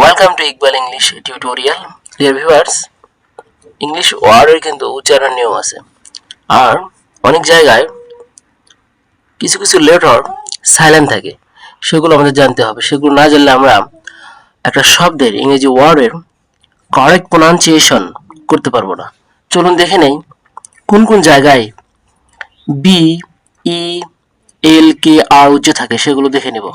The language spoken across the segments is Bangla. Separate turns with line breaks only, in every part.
Welcome to Iqbal English tutorial dear viewers English ওয়ার্ডের কিন্তু উচ্চারণ নিয়ম আছে। আর অনেক জায়গায় কিছু কিছু লেটার সাইলেন্ট থাকে। সেগুলো আমাদের জানতে হবে। সেগুলো না জানলে আমরা একটা শব্দের, ইংরেজি ওয়ার্ডের কারেক্ট প্রোনাউন্সিয়েশন করতে পারব না। চলুন দেখে নেই কোন কোন জায়গায় বি ই এল কে আর উচ্চ থাকে। সেগুলো দেখে নেব।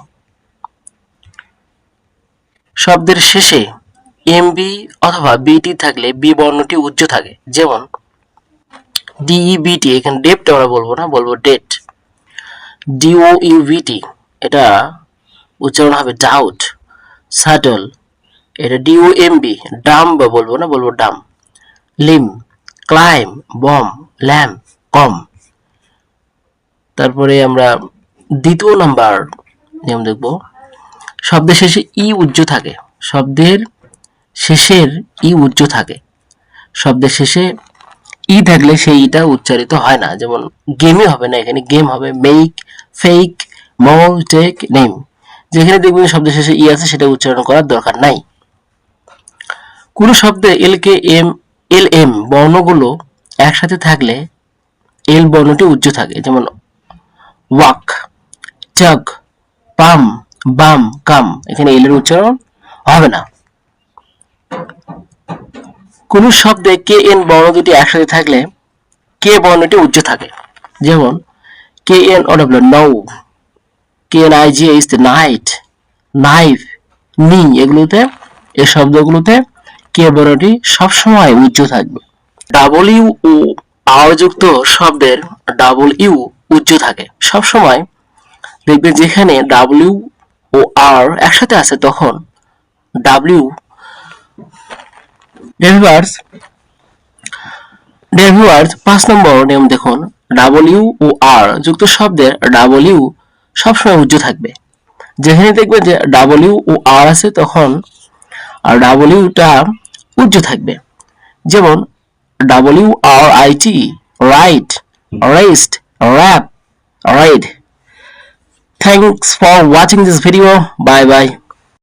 শব্দের শেষে এমবি অথবা বিটি থাকলে বি বর্ণটি উচ্চ থাকে। যেমন, ডিইবিটি, এখানে ডেপটা আমরা বলব না, বলব ডেট। ডিও ইউভিটি এটা উচ্চারণ হবে ডাউট। সাটল, এটা ডিও এমবি ডাম বা বলব না, বলব dumb. Limb, climb, bomb, lamb, comb. তারপরে আমরা দ্বিতীয় নাম্বার নিয়ম দেখব শব্দের শেষে ই উজ্জ থাকে। শব্দের শেষের ই উজ্জ থাকে। শব্দের শেষে ই থাকলে সেই ইটা উচ্চারিত হয় না। যেমন গেমই হবে না, এখানে গেম হবে মেক ফেক মো টেক নেম যেখানে দেখবেন শব্দের শেষে ই আছে, সেটা উচ্চারণ করার দরকার নাই। কোনো শব্দে এল কে এম এল এম বর্ণগুলো একসাথে থাকলে এল বর্ণটি উচ্চ থাকে। যেমন ওয়াক, চক, পাম বাম, কাম। এখানে এলের উচ্চারণ হবে না। কোন শব্দে কে, এন বর্ণ দুটি একসাথে থাকলে কে বর্ণটি উচ্চ থাকে? যেমন, K, N O W know. K, N, I, G is knight. Knife, knee, এগুলোতে এই শব্দগুলোতে কে বর্ণটি সবসময় উচ্চ থাকবে। ডাবল ইউ, ও আর যুক্ত শব্দের ডাবল ইউ উচ্চ থাকে। সবসময় দেখবেন যেখানে ডাব্লিউ ও আর একসাথে আছে তখন। ডাব্লিউ ডেভিভার্স ডেভিভার্স পাঁচ নম্বর নিয়ম দেখুন। ডাব্লিউ ও আর যুক্ত শব্দের ডাব্লিউ সবসময় উচ্চ থাকবে। যেখানে দেখবে যে ডাব্লিউ ও আর আছে তখন আর ডাব্লিউটা উচ্চ থাকবে। যেমন W R I T write wrest wrap ride Thanks for watching this video. Bye bye.